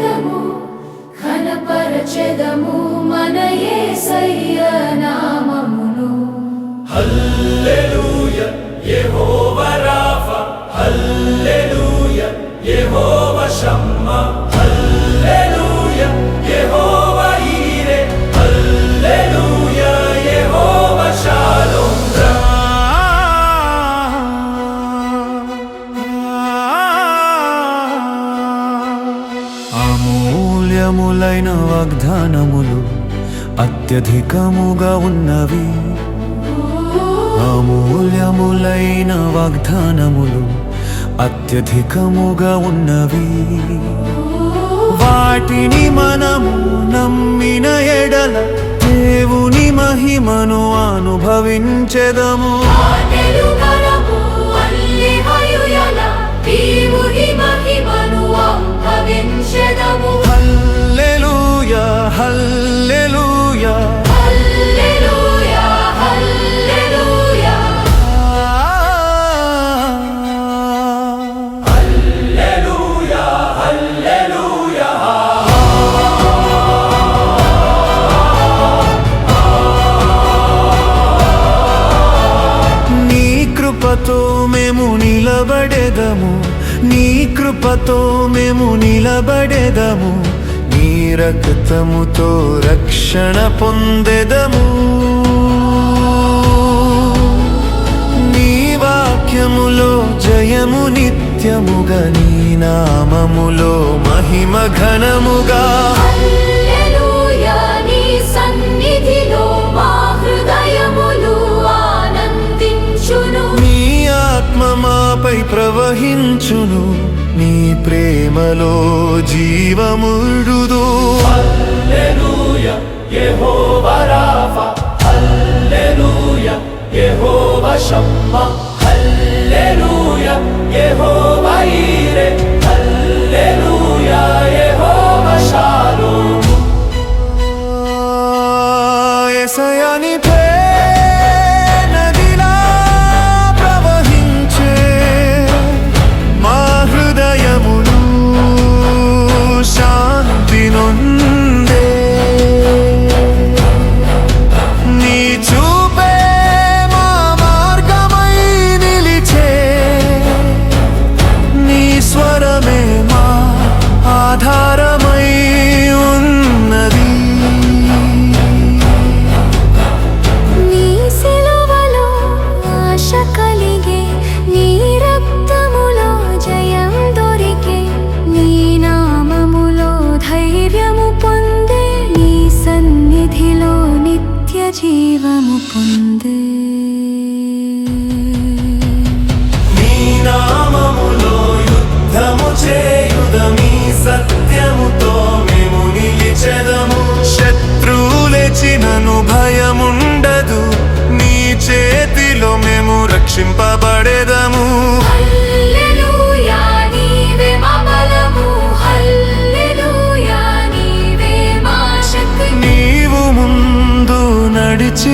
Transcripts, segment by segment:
కనపరచెదము కనపరచెదము మన యేసయ్య నామమును. హల్లెలూయ యెహోవా రాఫా. హల్లెలూయ యెహోవా షమ్మా. అమూల్యములైన వాగ్దానములు అత్యధికముగా ఉన్నవి. అమూల్యములైన వాగ్దానములు అత్యధికముగా ఉన్నవి. వాటిని మనము నమ్మిన ఎడల దేవుని మహిమను అనుభవించెదము. దేవుని మహిమ రక్తముతో మేము నిలబడేదము. నీ రక్తముతో రక్షణ పొందెదము. నీ వాక్యములో జయము నిత్యముగా నీ నామములో మహిమ ఘనముగా. నీ ప్రవహించును. నీ ప్రేమలో జీవముడుదో. హల్లెలూయా యెహోవా రాఫా. హల్లెలూయా యెహోవా షమ్మా. హల్లెలూయా యెహోవా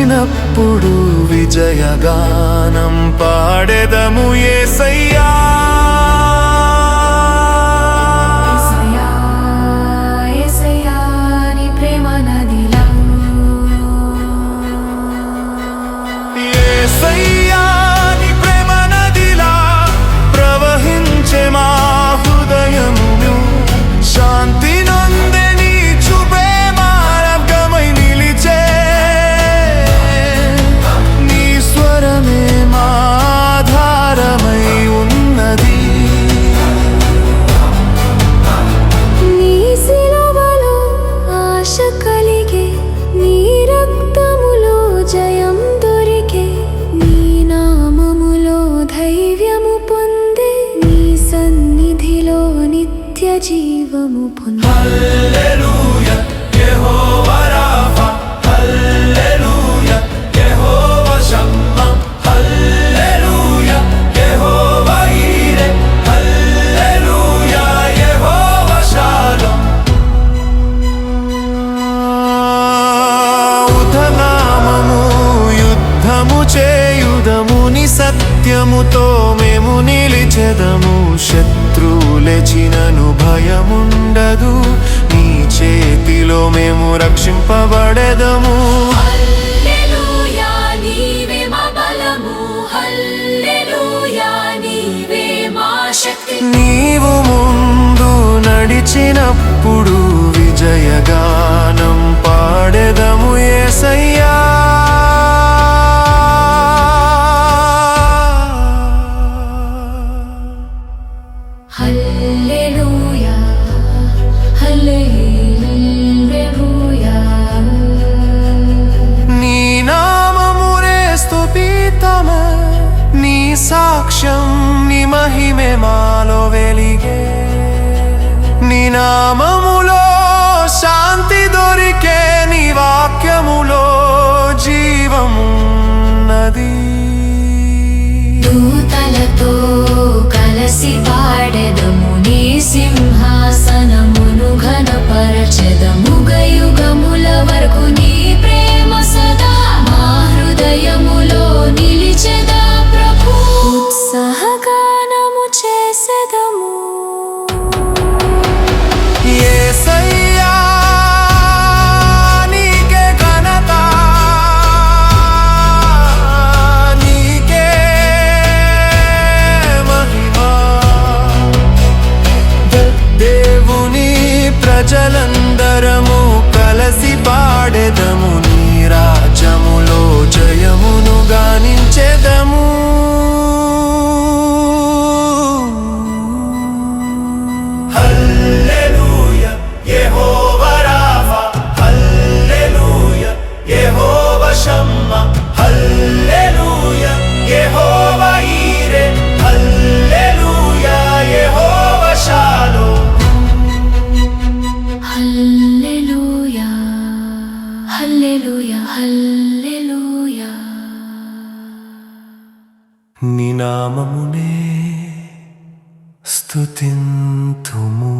పాడినప్పుడు విజయగానం పాడెదము ఏస 보내. సత్యముతో మేము నిలిచెదము. శత్రువులెచినను భయముండదు. నీ చేతిలో మేము రక్షింపబడెదము. నీవు ముందు నడిచినప్పుడు విజయగానం పాడెదము. ఏసై సాక్ష్యం నీ మహిమే మాలో వెలిగే. నీ నామములో శాంతి దొరికే నీ వాక్యములో జీవమున్నది. దూతలతో కలసి పాడెదము నీ సింహాసనమును ఘనపరచెదము. నినామమునే స్తుతింతుము.